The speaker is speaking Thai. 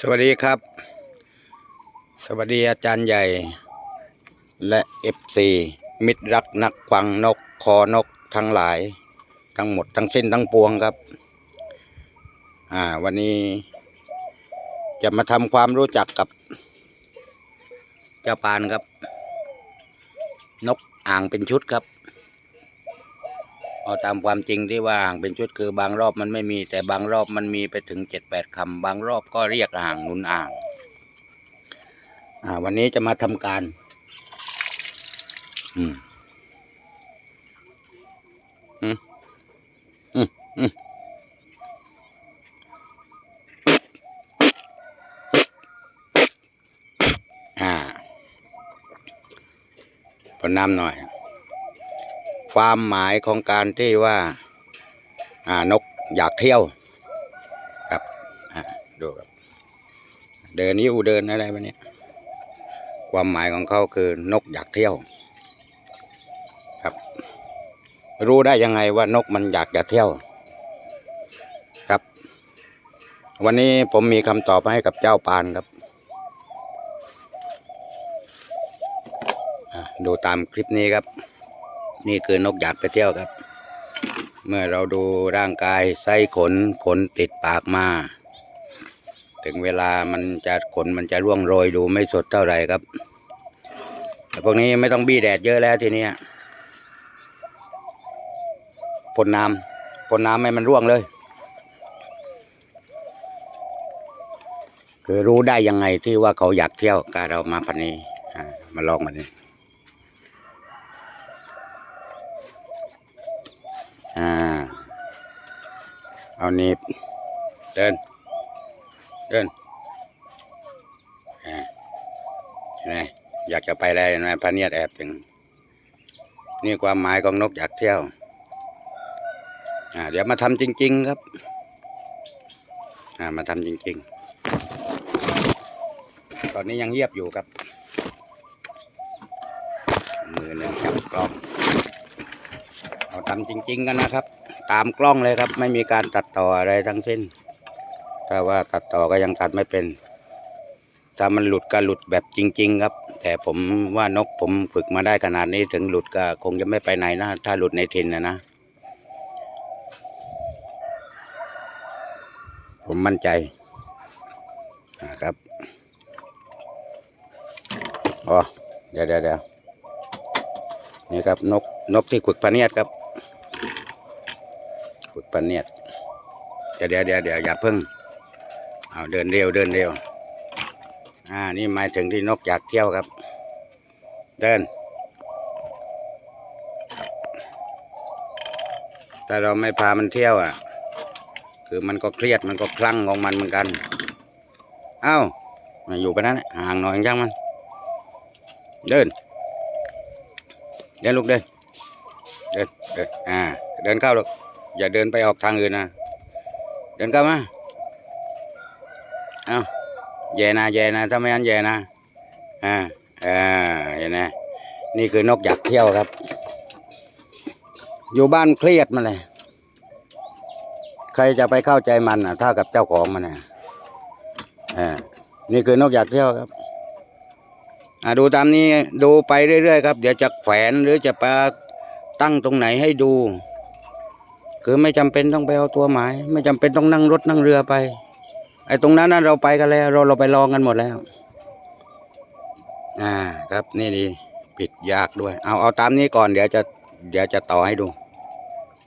สวัสดีครับ สวัสดีอาจารย์ใหญ่ และเอฟซีมิตรรักนักฟังนกคอนกทั้งหลาย ทั้งหมดทั้งสิ้นทั้งปวงครับ อ่า วันนี้ จะมาทำความรู้จักกับ เจ้าปานครับ นกอ่างเป็นชุดครับ เอาตามความจริงที่ว่าอ่างเป็นชุดคือบางรอบมันไม่มี แต่บางรอบมันมีไปถึงเจ็ดแปดคำบางรอบก็เรียกอ่างนุนอ่างอ่า วันนี้จะมาทำการ อืมอืมอืมอืมอ่าพอน้ำหน่อย ความหมายของการที่ว่าอ่านกอยากเที่ยวครับดูครับเดินยิ้วเดินอะไรวะเนี่ยความหมายของเขาคือนกอยากเที่ยว ครับ รู้ได้ยังไงว่านกมันอยากจะเที่ยว ครับ วันนี้ผมมีคำตอบมาให้กับเจ้าปานครับดูตามคลิปนี้ครับ นี่คือนกอยากไปเที่ยวครับ เมื่อเราดูร่างกายไส้ขนขนติดปากมา ถึงเวลามันจะขนมันจะร่วงโรยดูไม่สดเท่าไหร่ครับ แต่พวกนี้ไม่ต้องบี้แดดเยอะแล้วทีนี้พ่นน้ำพ่นน้ำให้มันร่วงเลย คือรู้ได้ยังไงที่ว่าเขาอยากเที่ยวก็เรามาพันนี้มาลองมันนี้ อ่า เอาหนีบเดิน เดินอ่าเห็นไหมอยากจะไปแล้วนไหมพระเนียดแอบถึง นี่ความหมายของนกอยากเที่ยว อ่า เดี๋ยวมาทำจริง ๆ ครับ อ่า มาทำจริง ๆ ตอนนี้ยังเยียบอยู่ครับ มือหนึ่งจับกล้องาทำจริง ๆ กันนะครับ ตามกล้องเลยครับ ไม่มีการตัดต่ออะไรทั้งสิ้น ถ้าว่าตัดต่อก็ยังตัดไม่เป็น ถ้ามันหลุดก็หลุดแบบจริง ๆ ครับ แต่ผมว่านกผมฝึกมาได้ขนาดนี้ถึงหลุดก็คงจะไม่ไปไหนนะถ้าหลุดในทินนะนะ ผมมั่นใจนะครับอ๋อเดี๋ยวเดี๋ยวเดี๋ยวนี่ครับนกนกที่ขุดพเนียดครับ ขุดปะเนียดเดี๋ยวเดี๋ยวเดี๋ยวเดี๋ยวอย่าเพิ่งเอาเดินเร็วเดินเร็ว อ่า นี่หมายถึงที่นกอยากเที่ยวครับ เดินถ้าเราไม่พามันเที่ยวอะ คือมันก็เครียดมันก็คลั่งของมันเหมือนกัน เอ้ามาอยู่ไปนั้นห่างหน่อยจังมัน เดิน เดินลูกเดิน เดินเดินอ่า เดินเข้าลูก อย่าเดินไปออกทางอื่นนะ เดินเข้ามา เอาแย่นะแย่นะถ้าไม่งั้นแย่นะ อ่า อ่าเห็นไหมนี่คือนกอยากเที่ยวครับ อยู่บ้านเครียดมาเลย ใครจะไปเข้าใจมันอะ ถ้ากับเจ้าของมันอะอ่า นี่คือนกอยากเที่ยวครับอ่าดูตามนี้ดูไปเรื่อยๆครับ เดี๋ยวจะแขวนหรือจะไปตั้งตรงไหนให้ดู คือไม่จำเป็นต้องไปเอาตัวหมาย ไม่จำเป็นต้องนั่งรถนั่งเรือไป ไอ้ตรงนั้นนั้นเราไปกันแล้ว เราเราไปลองกันหมดแล้ว อ่า ครับนี่ดี ปิดยากด้วย เอาเอาตามนี้ก่อนเดี๋ยวจะเดี๋ยวจะต่อให้ดู